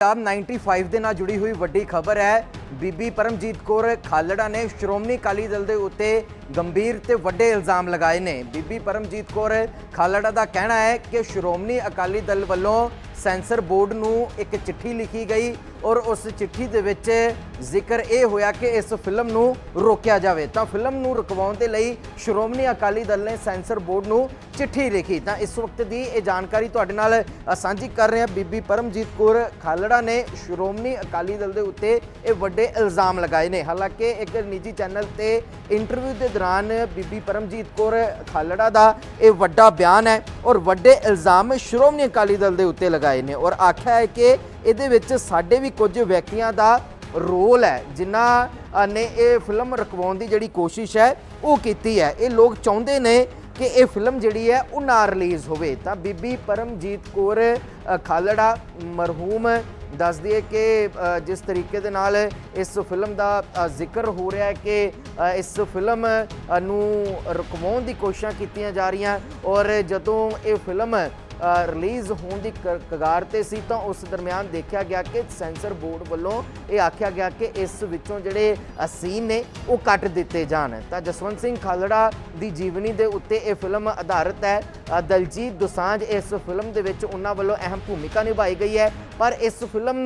ਪੰਜਾਬ 95 ਦੇ ਨਾਲ ਜੁੜੀ ਹੋਈ ਵੱਡੀ ਖਬਰ ਹੈ। ਬੀਬੀ ਪਰਮਜੀਤ ਕੌਰ ਖਾਲੜਾ ਨੇ ਸ਼੍ਰੋਮਣੀ ਅਕਾਲੀ ਦਲ ਦੇ ਉੱਤੇ ਗੰਭੀਰ ਤੇ ਵੱਡੇ ਇਲਜ਼ਾਮ ਲਗਾਏ ਨੇ। ਬੀਬੀ ਪਰਮਜੀਤ ਕੌਰ ਖਾਲੜਾ ਦਾ ਕਹਿਣਾ ਹੈ ਕਿ ਸ਼੍ਰੋਮਣੀ ਅਕਾਲੀ ਦਲ ਵੱਲੋਂ ਸੈਂਸਰ ਬੋਰਡ ਨੂੰ ਇੱਕ ਚਿੱਠੀ ਲਿਖੀ ਗਈ ਔਰ ਉਸ ਚਿੱਠੀ ਦੇ ਵਿੱਚ ਜ਼ਿਕਰ ਇਹ ਹੋਇਆ ਕਿ ਇਸ ਫਿਲਮ ਨੂੰ ਰੋਕਿਆ ਜਾਵੇ। ਤਾਂ ਫਿਲਮ ਨੂੰ ਰੁਕਵਾਉਣ ਦੇ ਲਈ ਸ਼੍ਰੋਮਣੀ ਅਕਾਲੀ ਦਲ ਨੇ ਸੈਂਸਰ ਬੋਰਡ ਨੂੰ ਚਿੱਠੀ ਲਿਖੀ। ਤਾਂ ਇਸ ਵਕਤ ਦੀ ਇਹ ਜਾਣਕਾਰੀ ਤੁਹਾਡੇ ਨਾਲ ਸਾਂਝੀ ਕਰ ਰਹੇ ਹਾਂ ਬੀਬੀ ਪਰਮਜੀਤ ਕੌਰ ਖਾਲੜਾ ਨੇ। ਸ਼੍ਰੋਮਣੀ ਅਕਾਲੀ ਦਲ ਦੇ ਉੱਤੇ ਇਹ ਵੱਡੇ ਇਲਜ਼ਾਮ ਲਗਾਏ ਨੇ। ਹਾਲਾਂਕਿ ਇੱਕ ਨਿੱਜੀ ਚੈਨਲ ਤੇ ਇੰਟਰਵਿਊ ਦੇ ਦੌਰਾਨ ਬੀਬੀ ਪਰਮਜੀਤ ਕੌਰ ਖਾਲੜਾ ਦਾ ਇਹ ਵੱਡਾ ਬਿਆਨ ਹੈ ਔਰ ਵੱਡੇ ਇਲਜ਼ਾਮ ਸ਼੍ਰੋਮਣੀ ਅਕਾਲੀ ਦਲ ਦੇ ਉੱਤੇ ਲਗਾਏ ਨੇ ਔਰ ਆਖਿਆ ਹੈ ਕਿ ਇਹਦੇ ਵਿੱਚ ਸਾਡੇ ਵੀ ਕੁਝ ਵਿਅਕਤੀਆਂ ਦਾ ਰੋਲ ਹੈ, ਜਿਨ੍ਹਾਂ ਨੇ ਇਹ ਫਿਲਮ ਰਕਵਾਉਣ ਦੀ ਜਿਹੜੀ ਕੋਸ਼ਿਸ਼ ਹੈ, ਉਹ ਕੀਤੀ ਹੈ। ਇਹ ਲੋਕ ਚਾਹੁੰਦੇ ਨੇ ਕਿ ਇਹ ਫਿਲਮ ਜਿਹੜੀ ਹੈ, ਉਹ ਨਾ ਰਿਲੀਜ਼ ਹੋਵੇ। ਤਾਂ ਬੀਬੀ ਪਰਮਜੀਤ ਕੌਰ ਖਾਲੜਾ ਮਰਹੂਮ ਦੱਸਦੀ ਹੈ ਕਿ ਜਿਸ ਤਰੀਕੇ ਦੇ ਨਾਲ ਇਸ ਫਿਲਮ ਦਾ ਜ਼ਿਕਰ ਹੋ ਰਿਹਾ ਹੈ ਕਿ ਇਸ ਫਿਲਮ ਨੂੰ ਰੁਕਵਾਉਣ ਦੀ ਕੋਸ਼ਿਸ਼ਾਂ ਕੀਤੀਆਂ ਜਾ ਰਹੀਆਂ ਔਰ ਜਦੋਂ ਇਹ ਫਿਲਮ ਰਿਲੀਜ਼ ਹੋਣ ਦੀ ਕ- ਕਗਾਰ ਤੇ ਸੀ, ਤਾਂ ਉਸ ਦਰਮਿਆਨ ਦੇਖਿਆ ਗਿਆ ਕਿ ਸੈਂਸਰ ਬੋਰਡ ਵੱਲੋਂ ਇਹ ਆਖਿਆ ਗਿਆ ਕਿ ਇਸ ਵਿੱਚੋਂ ਜਿਹੜੇ ਸੀਨ ਨੇ, ਉਹ ਕੱਟ ਦਿੱਤੇ ਜਾਣ। ਤਾਂ ਜਸਵੰਤ ਸਿੰਘ ਖਾਲੜਾ ਦੀ ਜੀਵਨੀ ਦੇ ਉੱਤੇ ਇਹ ਫਿਲਮ ਆਧਾਰਿਤ ਹੈ। ਦਲਜੀਤ ਦੋਸਾਂਝ ਇਸ ਫਿਲਮ ਦੇ ਵਿੱਚ ਉਹਨਾਂ ਵੱਲੋਂ ਅਹਿਮ ਭੂਮਿਕਾ ਨਿਭਾਈ ਗਈ ਹੈ। ਪਰ ਇਸ ਫਿਲਮ